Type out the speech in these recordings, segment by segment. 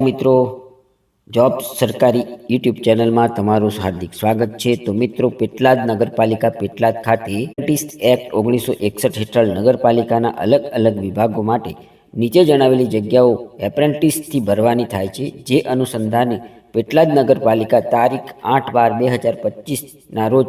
મિત્રો જોબ સરકારી યુટ્યુબ ચેનલમાં તમારું હાર્દિક સ્વાગત છે. તો મિત્રો, પેટલાદ નગરપાલિકા પેટલાદ ખાતે બ્રિટિશ એક્ટ ઓગણીસો એકસઠ હેઠળ નગરપાલિકાના અલગ અલગ વિભાગો માટે નીચે જણાવેલી જગ્યાઓ એપ્રેન્ટિસથી ભરવાની થાય છે, જે અનુસંધાને પેટલાદ નગરપાલિકા તારીખ આઠ બાર બે હજાર પચીસના રોજ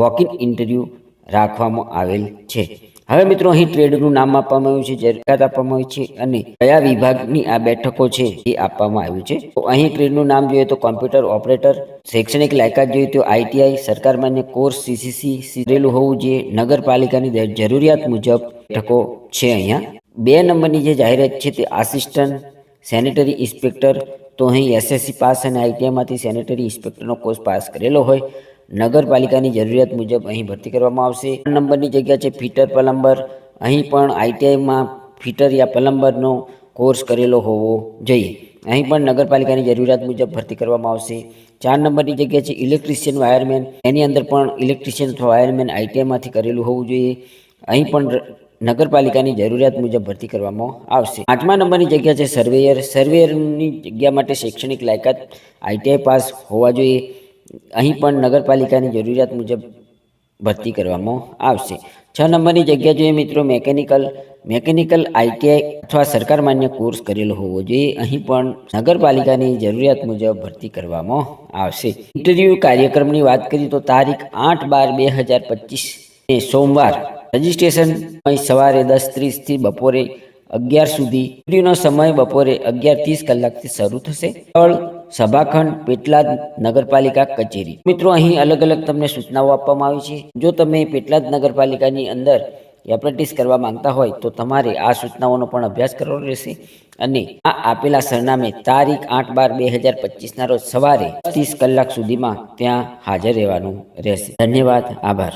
વોક ઇન ઇન્ટરવ્યૂ રાખવામાં આવેલ છે. હવે મિત્રો, અહીં ટ્રેડનું નામ આપવામાં આવ્યું છે જરૂરિયાત આપવામાં આવી છે અને કયા વિભાગની આ બેઠકો છે એ આપવામાં આવ્યું છે. તો અહીં ટ્રેડનું નામ જોઈએ તો કોમ્પ્યુટર ઓપરેટર, શૈક્ષણિક લાયકાત જોઈએ તો આઈટીઆઈ, સરકાર માન્ય કોર્સ, સીસીસી, સીધેલું હોવું જોઈએ નગરપાલિકાની જરૂરિયાત મુજબ બેઠકો છે અહીંયા. બે નંબરની જે જાહેરાત છે તે આસિસ્ટન્ટ સેનેટરી ઇન્સ્પેક્ટર, તો અહીં એસએસસી પાસ અને આઈટીઆઈમાંથી સેનેટરી ઇન્સ્પેક્ટરનો કોર્સ પાસ કરેલો હોય. નગરપાલિકાની જરૂરિયાત મુજબ અહીં ભરતી કરવામાં આવશે. નંબરની જગ્યા છે ફિટર પ્લમ્બર અહીં પણ આઈટીઆઈમાં ફિટર યા પ્લમ્બરનો કોર્સ કરેલો હોવો જોઈએ. અહીં પણ નગરપાલિકાની જરૂરિયાત મુજબ ભરતી કરવામાં આવશે. ચાર નંબરની જગ્યા છે ઇલેક્ટ્રિશિયન વાયરમેન. એની અંદર પણ ઇલેક્ટ્રિશિયન અથવા વાયરમેન આઈટીઆઈમાંથી કરેલું હોવું જોઈએ. અહીં પણ નગરપાલિકાની જરૂરિયાત મુજબ ભરતી કરવામાં આવશે. આઠમા નંબરની જગ્યા છે સર્વેયર. સર્વેયરની જગ્યા માટે શૈક્ષણિક લાયકાત આઈટીઆઈ પાસ હોવા જોઈએ. અહીં પણ નગરપાલિકાની જરૂરિયાત મુજબ ભરતી કરવામાં આવશે. છ નંબરની જગ્યા જોઈએ મિત્રો મેકેનિકલ મેકેનિકલ આઈટીઆઈ અથવા સરકાર માન્ય કોર્સ કરેલો હોવો જોઈએ. અહીં પણ નગરપાલિકાની જરૂરિયાત મુજબ ભરતી કરવામાં આવશે. ઇન્ટરવ્યૂ કાર્યક્રમની વાત કરીએ તો તારીખ આઠ બાર બે હજાર પચીસ સોમવાર. રજિસ્ટ્રેશન સવારે દસ ત્રીસથી બપોરે અગિયાર સુધી. ઇન્ટરવ્યૂનો સમય બપોરે અગિયાર ત્રીસ કલાકથી શરૂ થશે. સભાખંડ પેટલાદ નગરપાલિકા કચેરી. મિત્રો, અહીં અલગ અલગ તમને સૂચનાઓ આપવામાં આવી છે. જો તમે પેટલાદ નગરપાલિકાની અંદર એપ્રેન્ટિસ કરવા માંગતા હોય, તો તમારે આ સૂચનાઓનો પણ અભ્યાસ કરવાનો રહેશે અને આ આપેલા સરનામે તારીખ આઠ બાર બે હજાર પચીસના રોજ સવારે ત્રીસ કલાક સુધીમાં ત્યાં હાજર રહેવાનું રહેશે. ધન્યવાદ, આભાર.